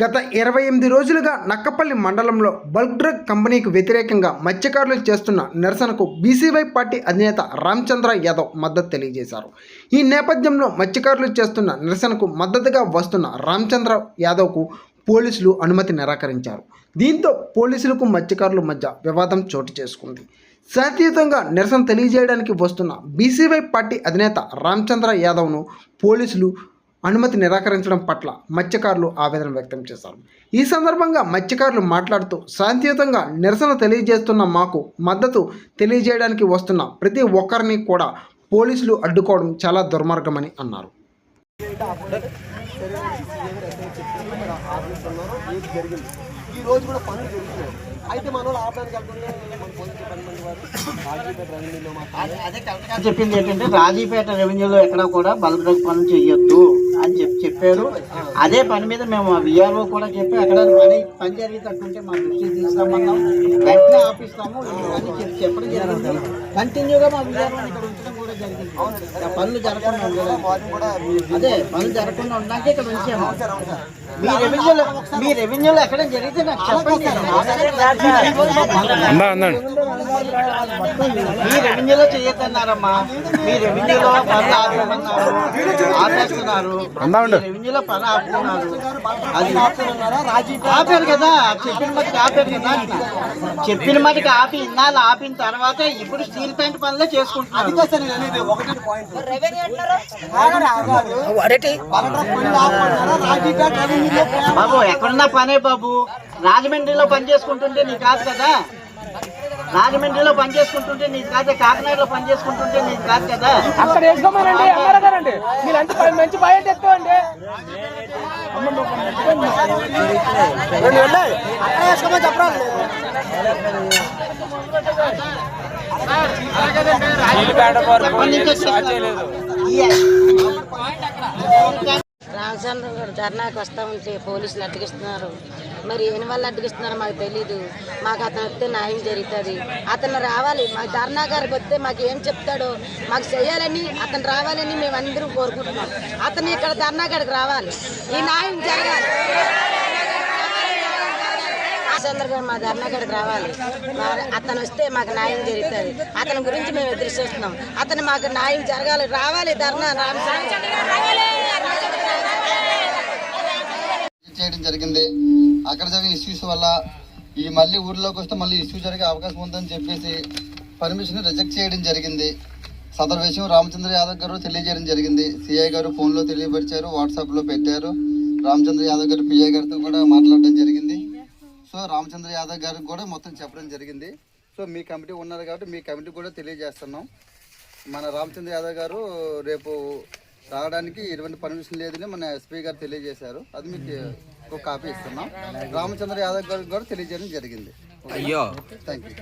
గత ఇరవై ఎనిమిది రోజులుగా నక్కపల్లి మండలంలో బల్క్ డ్రగ్ కంపెనీకి వ్యతిరేకంగా మత్స్యకారులు చేస్తున్న నిరసనకు బీసీవై పార్టీ అధినేత రామచంద్ర యాదవ్ మద్దతు తెలియజేశారు. ఈ నేపథ్యంలో మత్స్యకారులు చేస్తున్న నిరసనకు మద్దతుగా వస్తున్న రామచంద్ర యాదవ్కు పోలీసులు అనుమతి నిరాకరించారు. దీంతో పోలీసులకు మత్స్యకారుల మధ్య వివాదం చోటు చేసుకుంది. శాంతియుతంగా నిరసన తెలియజేయడానికి వస్తున్న బీసీవై పార్టీ అధినేత రామచంద్ర యాదవ్ను పోలీసులు అనుమతి నిరాకరించడం పట్ల మత్స్యకారులు ఆవేదన వ్యక్తం చేశారు. ఈ సందర్భంగా మత్స్యకారులు మాట్లాడుతూ శాంతియుతంగా నిరసన తెలియజేస్తున్న మాకు మద్దతు తెలియజేయడానికి వస్తున్న ప్రతి ఒక్కరిని కూడా పోలీసులు అడ్డుకోవడం చాలా దుర్మార్గమని అన్నారు. ఏది జరిగింది. ఈ రోజు కూడా పనులు జరుగుతున్నాయి. అయితే మన వాళ్ళు ఆపడానికి అదే చెప్పింది. ఏంటంటే రాజీపేట రెవెన్యూలో ఎక్కడ కూడా బల్క్ డ్రగ్ పనులు చేయొద్దు అని చెప్పి చెప్పారు. అదే పని మీద మేము విఆర్ఓ కూడా చెప్పి అక్కడ పని పని జరిగేటట్టుంటే మా దృష్టికి తీసుకురమ్మన్నాం. వెంటనే ఆపిస్తాము. అని చెప్పి చెప్పడం జరిగింది. కంటిన్యూగా మా విఆర్ఓ ఇక్కడ ఉంచడం కూడా జరిగింది. పనులు జరగకుండా అదే పనులు జరగకుండా ఉండడానికి ఇక్కడ ఉంచాము. మీ రెవెన్యూలో మీ రెవెన్యూలో ఎక్కడ జరిగితే నాకు చెప్పండి. మీ రెవెన్యూలో చేయొద్దన్నారమ్మా. మీ రెవెన్యూలో పనులు ఆపేమన్నారు ఆపేస్తున్నారు. అందా ఉండు. మీ రెవెన్యూలో పని ఆపుతున్నారు. అది ఆపారు కదా. చెప్పిన మటుకు ఆపారు కదా. అంటున్నా. చెప్పిన మటుకు ఆపి ఇన్నాళ్ళు ఆపిన తర్వాత ఇప్పుడు స్టీల్ ప్యాంట్ పనులే చేసుకుంటున్నారు. ఒకటి బాబు ఎక్కడున్నా పనే బాబు రాజమండ్రిలో పని చేసుకుంటుంటే నీ కాదు కదా రాజమండ్రిలో పని చేసుకుంటుంటే నీది కాదు కాకినాడలో పని చేసుకుంటుంటే నీది కాదు కదా అక్కడ వేసుకోమనండి అమ్మారా గారండి మీరంతా పది మంచి బయట ఎత్తుకోండి అక్కడ వేసుకోమని చెప్పరాదు ఎప్పటి నుంచి ధర్నాకి వస్తూ ఉంటే పోలీసులు అడ్డగిస్తున్నారు. మరి ఎన్ని వాళ్ళు అడ్డగిస్తున్నారో మాకు తెలీదు. మాకు అతను వస్తే న్యాయం జరుగుతుంది. అతను రావాలి. మా ధర్నా గారికి వస్తే మాకు ఏం చెప్తాడో మాకు చేయాలని అతను రావాలని మేము అందరూ కోరుకుంటున్నాం. అతను ఇక్కడ ధర్నా గారికి రావాలి. ఈ న్యాయం జరగాలి. రాజేంద్ర గారు మా ధర్నా గారికి రావాలి. మా- అతను వస్తే మాకు న్యాయం జరుగుతుంది. అతని గురించి మేము ఎదురు చూస్తున్నాం. అతను మాకు న్యాయం జరగాలి. రావాలి ధర్నా రామచంద్ర గారు రావాలి చేయడం జరిగింది. అక్కడ జరిగిన ఇష్యూస్ వల్ల ఈ మళ్ళీ ఊర్లోకి వస్తే మళ్ళీ ఇష్యూ జరిగే అవకాశం ఉందని చెప్పేసి పర్మిషన్ రిజెక్ట్ చేయడం జరిగింది. సదరు విషయం రామచంద్ర యాదవ్ గారు తెలియజేయడం జరిగింది. సిఐ గారు ఫోన్లో తెలియపరిచారు వాట్సాప్లో పెట్టారు. రామచంద్ర యాదవ్ గారు పిఐ గారితో కూడా మాట్లాడడం జరిగింది. సో రామచంద్ర యాదవ్ గారికి కూడా మొత్తం చెప్పడం జరిగింది. సో మీ కమిటీ ఉన్నారు కాబట్టి మీ కమిటీ కూడా తెలియజేస్తున్నాం. మన రామచంద్ర యాదవ్ గారు రేపు రావడానికి ఎటువంటి పర్మిషన్ లేదని మన ఎస్పీ గారు తెలియజేశారు. అది మీకు ఒక కాపీ ఇస్తున్నాం. రామచంద్ర యాదవ్ గారికి కూడా తెలియజేయడం జరిగింది. అయ్యో. Thank you